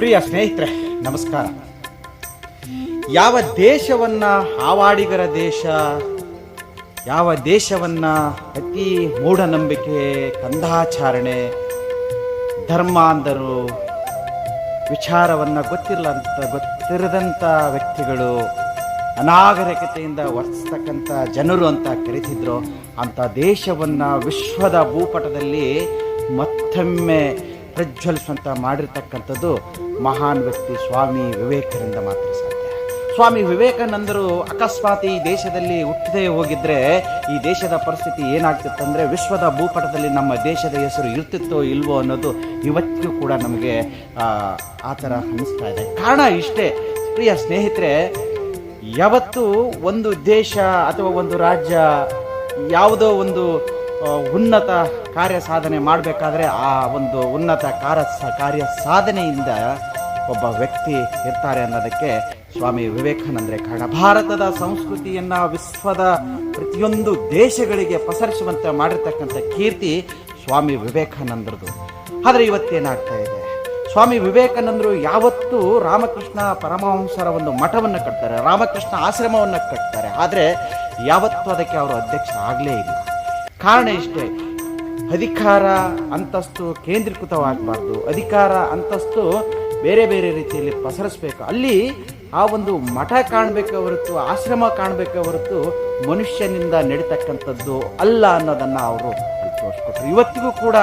ಪ್ರಿಯ ಸ್ನೇಹಿತರೆ, ನಮಸ್ಕಾರ. ಯಾವ ದೇಶವನ್ನ ಹಾವಾಡಿಗರ ದೇಶ, ಯಾವ ದೇಶವನ್ನ ಅತಿ ಮೂಢನಂಬಿಕೆ, ಕಂದಾಚಾರಣೆ, ಧರ್ಮಾಂಧರು ಗೊತ್ತಿಲ್ಲ ಅಂತ ಗೊತ್ತಿರದಂಥ ವ್ಯಕ್ತಿಗಳು ಅನಾಗರಿಕತೆಯಿಂದ ವರ್ತಿಸ್ತಕ್ಕಂಥ ಜನರು ಅಂತ ಕರಿತಿದ್ರು ಅಂಥ ದೇಶವನ್ನು ವಿಶ್ವದ ಭೂಪಟದಲ್ಲಿ ಮತ್ತೊಮ್ಮೆ ಪ್ರಜ್ವಲಿಸುವಂತ ಮಾಡಿರ್ತಕ್ಕಂಥದ್ದು ಮಹಾನ್ ವ್ಯಕ್ತಿ ಸ್ವಾಮಿ ವಿವೇಕರಿಂದ ಮಾತ್ರ ಸಾಧ್ಯ. ಸ್ವಾಮಿ ವಿವೇಕಾನಂದರು ಅಕಸ್ಮಾತ್ ಈ ದೇಶದಲ್ಲಿ ಹುಟ್ಟದೇ ಹೋಗಿದ್ರೆ ಈ ದೇಶದ ಪರಿಸ್ಥಿತಿ ಏನಾಗ್ತಿತ್ತಂದ್ರೆ ವಿಶ್ವದ ಭೂಪಟದಲ್ಲಿ ನಮ್ಮ ದೇಶದ ಹೆಸರು ಇರ್ತಿತ್ತೋ ಇಲ್ವೋ ಅನ್ನೋದು ಇವತ್ತಿಗೂ ಕೂಡ ನಮಗೆ ಆ, ಥರ ಅನಿಸ್ತಾ ಇದೆ. ಕಾರಣ ಇಷ್ಟೇ. ಪ್ರಿಯ ಸ್ನೇಹಿತರೆ ಯಾವತ್ತು ಒಂದು ದೇಶ ಅಥವಾ ಒಂದು ರಾಜ್ಯ ಯಾವುದೋ ಒಂದು ಉನ್ನತ ಕಾರ್ಯ ಸಾಧನೆ ಮಾಡಬೇಕಾದ್ರೆ ಆ ಒಂದು ಉನ್ನತ ಕಾರ ಕಾರ್ಯ ಸಾಧನೆಯಿಂದ ಒಬ್ಬ ವ್ಯಕ್ತಿ ಇರ್ತಾರೆ ಅನ್ನೋದಕ್ಕೆ ಸ್ವಾಮಿ ವಿವೇಕಾನಂದರೇ ಕಾರಣ. ಭಾರತದ ಸಂಸ್ಕೃತಿಯನ್ನು ವಿಶ್ವದ ಪ್ರತಿಯೊಂದು ದೇಶಗಳಿಗೆ ಪಸರಿಸುವಂತೆ ಮಾಡಿರ್ತಕ್ಕಂಥ ಕೀರ್ತಿ ಸ್ವಾಮಿ ವಿವೇಕಾನಂದರದು ಆದರೆ ಇವತ್ತೇನಾಗ್ತಾ ಇದೆ? ಸ್ವಾಮಿ ವಿವೇಕಾನಂದರು ಯಾವತ್ತೂ ರಾಮಕೃಷ್ಣ ಪರಮಹಂಸರ ಒಂದು ಮಠವನ್ನು ಕಟ್ತಾರೆ, ರಾಮಕೃಷ್ಣ ಆಶ್ರಮವನ್ನು ಕಟ್ತಾರೆ, ಆದರೆ ಯಾವತ್ತೂ ಅದಕ್ಕೆ ಅವರು ಅಧ್ಯಕ್ಷ ಆಗಲೇ ಇಲ್ಲ. ಕಾರಣ ಇಷ್ಟೇ. ಅಧಿಕಾರ, ಅಂತಸ್ತು ಕೇಂದ್ರೀಕೃತವಾಗಬಾರ್ದು. ಅಧಿಕಾರ, ಅಂತಸ್ತು ಬೇರೆ ಬೇರೆ ರೀತಿಯಲ್ಲಿ ಪಸರಿಸ್ಬೇಕು. ಅಲ್ಲಿ ಆ ಒಂದು ಮಠ ಕಾಣಬೇಕೇ ಹೊರತು, ಆಶ್ರಮ ಕಾಣಬೇಕೇ ಹೊರತು ಮನುಷ್ಯನಿಂದ ನಡೀತಕ್ಕಂಥದ್ದು ಅಲ್ಲ ಅನ್ನೋದನ್ನು ಅವರು ತೋರಿಸ್ಕೊಟ್ರು. ಇವತ್ತಿಗೂ ಕೂಡ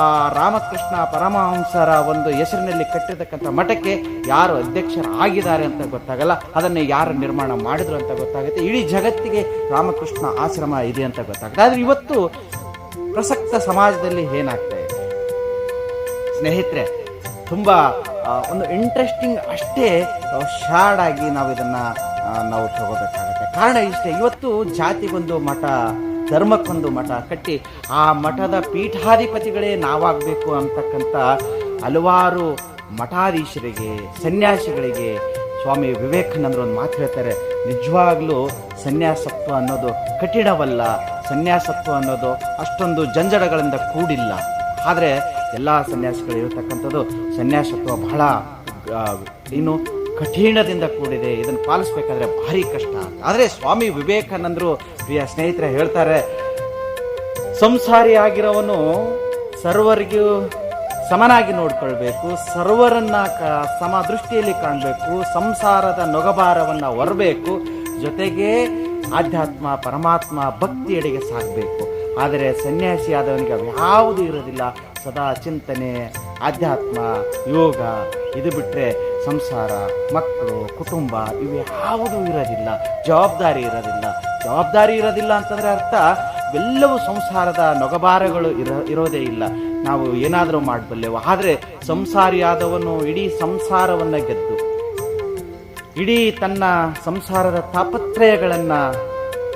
ಆ ರಾಮಕೃಷ್ಣ ಪರಮಹಂಸರ ಒಂದು ಹೆಸರಿನಲ್ಲಿ ಕಟ್ಟಿರ್ತಕ್ಕಂಥ ಮಠಕ್ಕೆ ಯಾರು ಅಧ್ಯಕ್ಷರಾಗಿದ್ದಾರೆ ಅಂತ ಗೊತ್ತಾಗಲ್ಲ. ಅದನ್ನು ಯಾರು ನಿರ್ಮಾಣ ಮಾಡಿದ್ರು ಅಂತ ಗೊತ್ತಾಗುತ್ತೆ. ಇಡೀ ಜಗತ್ತಿಗೆ ರಾಮಕೃಷ್ಣ ಆಶ್ರಮ ಇದೆ ಅಂತ ಗೊತ್ತಾಗುತ್ತೆ. ಆದರೆ ಇವತ್ತು ಪ್ರಸಕ್ತ ಸಮಾಜದಲ್ಲಿ ಏನಾಗ್ತಾ ಇದೆ? ಸ್ನೇಹಿತರೆ, ತುಂಬ ಒಂದು ಇಂಟ್ರೆಸ್ಟಿಂಗ್ ಅಷ್ಟೇ ಶಾರ್ಡ್ ಆಗಿ ನಾವು ಇದನ್ನು ನಾವು ತಗೋಬೇಕಾಗುತ್ತೆ. ಕಾರಣ ಇಷ್ಟೇ, ಇವತ್ತು ಜಾತಿಗೊಂದು ಮಠ ಧರ್ಮಕ್ಕೊಂದು ಮಠ ಕಟ್ಟಿ ಆ ಮಠದ ಪೀಠಾಧಿಪತಿಗಳೇ ನಾವಾಗಬೇಕು ಅಂತಕ್ಕಂಥ ಹಲವಾರು ಮಠಾಧೀಶರಿಗೆ, ಸನ್ಯಾಸಿಗಳಿಗೆ ಸ್ವಾಮಿ ವಿವೇಕಾನಂದರು ಒಂದು ಮಾತು ಹೇಳ್ತಾರೆ, ನಿಜವಾಗ್ಲೂ ಸನ್ಯಾಸತ್ವ ಅನ್ನೋದು ಕಠಿಣವಲ್ಲ, ಸನ್ಯಾಸತ್ವ ಅನ್ನೋದು ಅಷ್ಟೊಂದು ಜಂಜಡಗಳಿಂದ ಕೂಡಿಲ್ಲ. ಆದರೆ ಎಲ್ಲ ಸನ್ಯಾಸಿಗಳು ಇರತಕ್ಕಂಥದ್ದು ಸನ್ಯಾಸತ್ವ ಬಹಳ ಇನ್ನು ಕಠಿಣದಿಂದ ಕೂಡಿದೆ. ಇದನ್ನು ಪಾಲಿಸ್ಬೇಕಾದ್ರೆ ಭಾರಿ ಕಷ್ಟ ಆದರೆ ಸ್ವಾಮಿ ವಿವೇಕಾನಂದರು ಪ್ರಿಯ ಸ್ನೇಹಿತರೆ ಹೇಳ್ತಾರೆ ಸಂಸಾರಿ ಆಗಿರೋವನು ಸರ್ವರಿಗೂ ಸಮನಾಗಿ ನೋಡ್ಕೊಳ್ಬೇಕು, ಸರ್ವರನ್ನ ಕ, ಸಮ ದೃಷ್ಟಿಯಲ್ಲಿ ಕಾಣಬೇಕು, ಸಂಸಾರದ ನೊಗಭಾರವನ್ನು ಹೊರಬೇಕು ಜೊತೆಗೆ ಆಧ್ಯಾತ್ಮ, ಪರಮಾತ್ಮ ಭಕ್ತಿಯೆಡೆಗೆ ಸಾಗಬೇಕು. ಆದರೆ ಸನ್ಯಾಸಿಯಾದವನಿಗೆ ಯಾವುದು ಇರೋದಿಲ್ಲ. ಸದಾ ಚಿಂತನೆ, ಆಧ್ಯಾತ್ಮ, ಯೋಗ, ಇದು ಬಿಟ್ಟರೆ ಸಂಸಾರ, ಮಕ್ಕಳು, ಕುಟುಂಬ, ಇವು ಯಾವುದೂ ಇರೋದಿಲ್ಲ, ಜವಾಬ್ದಾರಿ ಇರೋದಿಲ್ಲ. ಜವಾಬ್ದಾರಿ ಇರೋದಿಲ್ಲ ಅಂತಂದರೆ ಅರ್ಥ, ಎಲ್ಲವೂ ಸಂಸಾರದ ನೊಗಬಾರಗಳು ಇರೋ, ಇರೋದೇ ಇಲ್ಲ. ನಾವು ಏನಾದರೂ ಮಾಡಬಲ್ಲೆವು, ಆದರೆ ಸಂಸಾರಿಯಾದವನು ಇಡೀ ಸಂಸಾರವನ್ನು ಗೆದ್ದು, ಇಡೀ ತನ್ನ ಸಂಸಾರದ ತಾಪತ್ರಯಗಳನ್ನು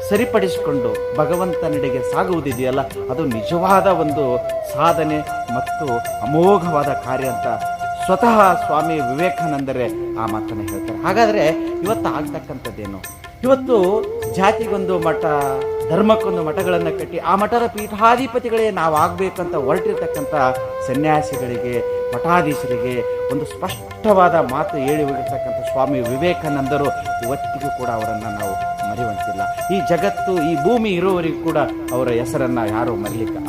ಸರಿಪಡಿಸಿಕೊಂಡು ಭಗವಂತನೆಡೆಗೆ ಸಾಗುವುದಿದೆಯಲ್ಲ, ಅದು ನಿಜವಾದ ಒಂದು ಸಾಧನೆ ಮತ್ತು ಅಮೋಘವಾದ ಕಾರ್ಯ ಅಂತ ಸ್ವತಃ ಸ್ವಾಮಿ ವಿವೇಕಾನಂದರೇ ಆ ಮಾತನ್ನು ಹೇಳ್ತಾರೆ. ಹಾಗಾದರೆ ಇವತ್ತು ಆಗ್ತಕ್ಕಂಥದ್ದೇನು? ಇವತ್ತು ಜಾತಿಗೊಂದು ಮಠ, ಧರ್ಮಕ್ಕೊಂದು ಮಠಗಳನ್ನು ಕಟ್ಟಿ ಆ ಮಠದ ಪೀಠಾಧಿಪತಿಗಳೇ ನಾವು ಆಗಬೇಕಂತ ಹೊರಟಿರ್ತಕ್ಕಂಥ ಸನ್ಯಾಸಿಗಳಿಗೆ, ಮಠಾಧೀಶರಿಗೆ ಒಂದು ಸ್ಪಷ್ಟವಾದ ಮಾತು ಹೇಳಿ ಹೋಗಿರ್ತಕ್ಕಂಥ ಸ್ವಾಮಿ ವಿವೇಕಾನಂದರು ಇವತ್ತಿಗೂ ಕೂಡ ಅವರನ್ನು ನಾವು ಮರೆಯುವಂತಿಲ್ಲ ಈ ಜಗತ್ತು, ಈ ಭೂಮಿ ಇರುವವರಿಗೂ ಕೂಡ ಅವರ ಹೆಸರನ್ನ ಯಾರು ಮರೀಲಿಕ್ಕೆ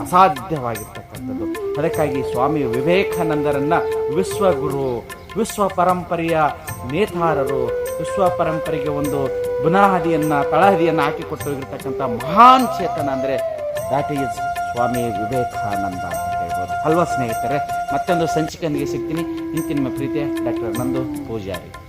ಅಸಾಧ್ಯವಾಗಿರ್ತಕ್ಕಂಥದ್ದು ಅದಕ್ಕಾಗಿ ಸ್ವಾಮಿ ವಿವೇಕಾನಂದರನ್ನ ವಿಶ್ವಗುರು ವಿಶ್ವ ಪರಂಪರೆಯ ನೇತಾರರು ವಿಶ್ವ ಪರಂಪರೆಗೆ ಒಂದು ಬುನಾಹದಿಯನ್ನ ತಳಹದಿಯನ್ನು ಹಾಕಿಕೊಟ್ಟು ಹೋಗಿರ್ತಕ್ಕಂಥ ಮಹಾನ್ ಚೇತನ ಅಂದ್ರೆ ದಾಟ್ ಈಸ್ ಸ್ವಾಮಿ ವಿವೇಕಾನಂದ ಅಂತ ಹೇಳ್ಬೋದು. ಅಲ್ವಾ ಸ್ನೇಹಿತರೆ? ಮತ್ತೊಂದು ಸಂಚಿಕೆಯೊಂದಿಗೆ ಸಿಗ್ತೀನಿ. ಇಂತಿನ ಪ್ರೀತಿಯ ಡಾಕ್ಟರ್ ನಂದು ಪೂಜಾರಿ.